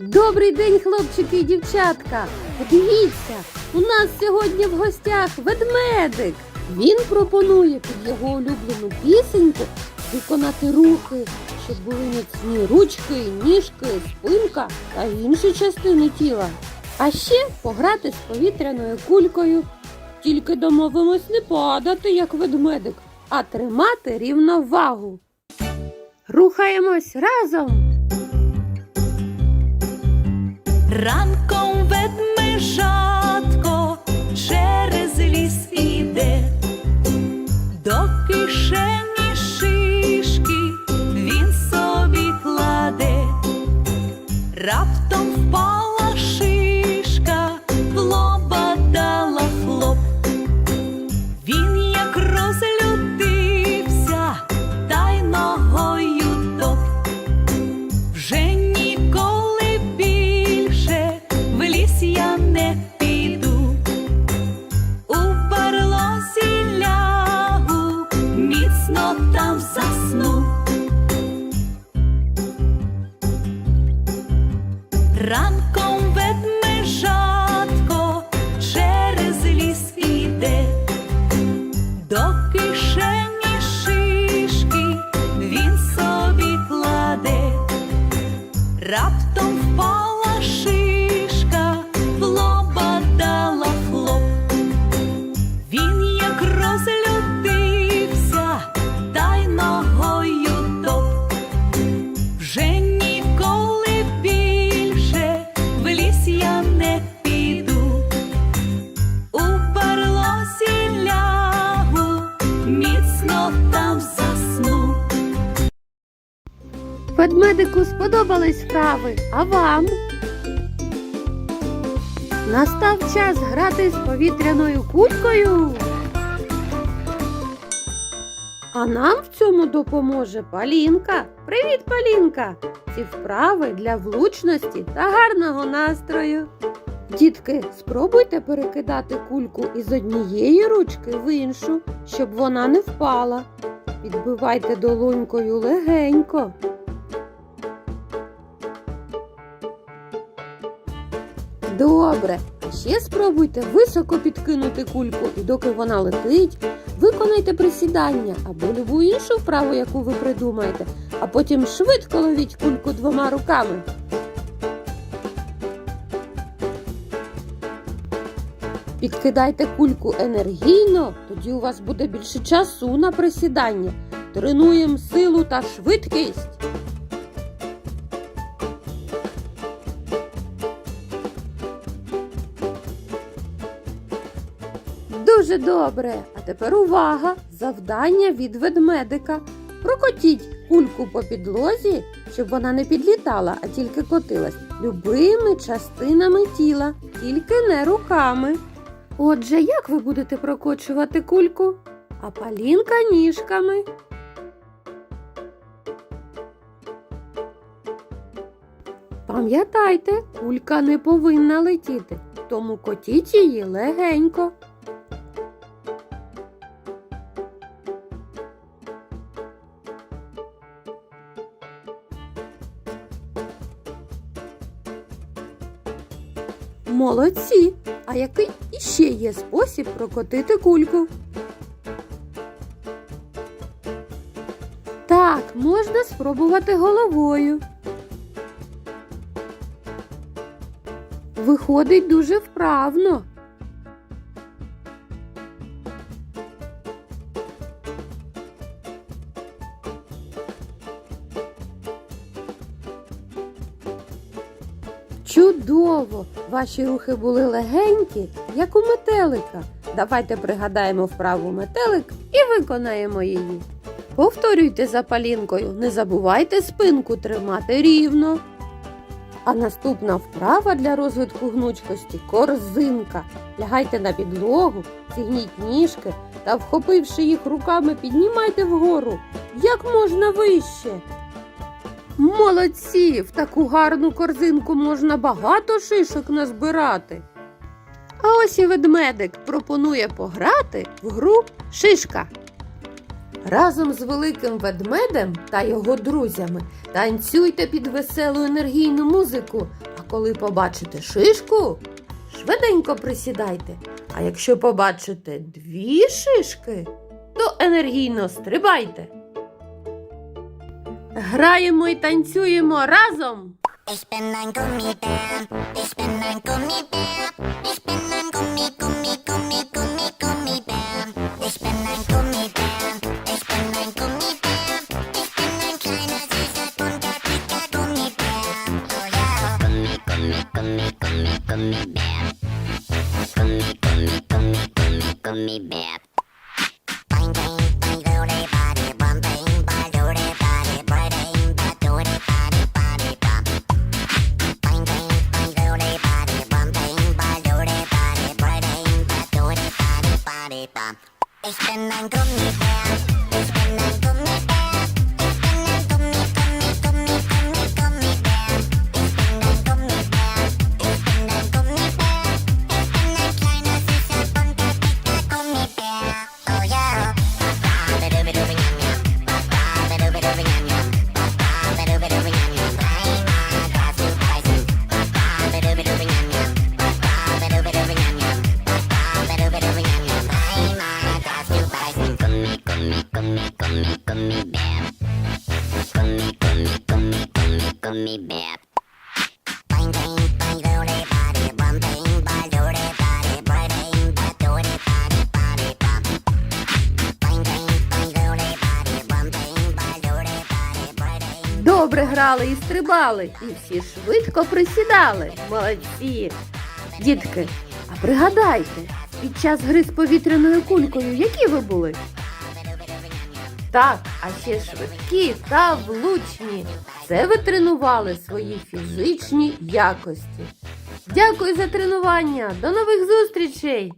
Добрий день, хлопчики і дівчатка! Подивіться, у нас сьогодні в гостях ведмедик. Він пропонує під його улюблену пісеньку виконати рухи, щоб були міцні ручки, ніжки, спинка та інші частини тіла. А ще пограти з повітряною кулькою. Тільки домовимось не падати, як ведмедик, а тримати рівновагу. Рухаємось разом. Ранком ведмежатко через ліс іде, до кишені шишки він собі кладе, раптом впала Ранком Ведмедику сподобались вправи, а вам? Настав час грати з повітряною кулькою. А нам в цьому допоможе Палінка. Привіт, Палінка! Ці вправи для влучності та гарного настрою. Дітки, спробуйте перекидати кульку із однієї ручки в іншу, щоб вона не впала. Підбивайте долонькою легенько. Добре. Ще спробуйте високо підкинути кульку, і доки вона летить, виконайте присідання або любу іншу вправу, яку ви придумаєте, а потім швидко ловіть кульку двома руками. Підкидайте кульку енергійно, тоді у вас буде більше часу на присідання. Тренуємо силу та швидкість. Дуже добре. А тепер увага! Завдання від ведмедика. Прокотіть кульку по підлозі, щоб вона не підлітала, а тільки котилась любими частинами тіла, тільки не руками. Отже, як ви будете прокочувати кульку? А палінка ніжками. Пам'ятайте, кулька не повинна летіти, тому котіть її легенько. Молодці! А який іще є спосіб прокотити кульку? Так, можна спробувати головою. Виходить дуже вправно. Чудово! Ваші рухи були легенькі, як у метелика. Давайте пригадаємо вправу метелик і виконаємо її. Повторюйте за палінкою, не забувайте спинку тримати рівно. А наступна вправа для розвитку гнучкості корзинка. Лягайте на підлогу, зігніть ніжки та, вхопивши їх руками, піднімайте вгору як можна вище. Молодці! В таку гарну корзинку можна багато шишок назбирати. А ось і ведмедик пропонує пограти в гру шишка. Разом з великим ведмедем та його друзями танцюйте під веселу енергійну музику. А коли побачите шишку, швиденько присідайте. А якщо побачите дві шишки, то енергійно стрибайте. Граємо і танцюємо разом. Oh. Добре грали і стрибали, і всі швидко присідали. Молодці! Дітки, а пригадайте, під час гри з повітряною кулькою, які ви були? Так, а ще швидкі та влучні. Це ви тренували свої фізичні якості. Дякую за тренування. До нових зустрічей!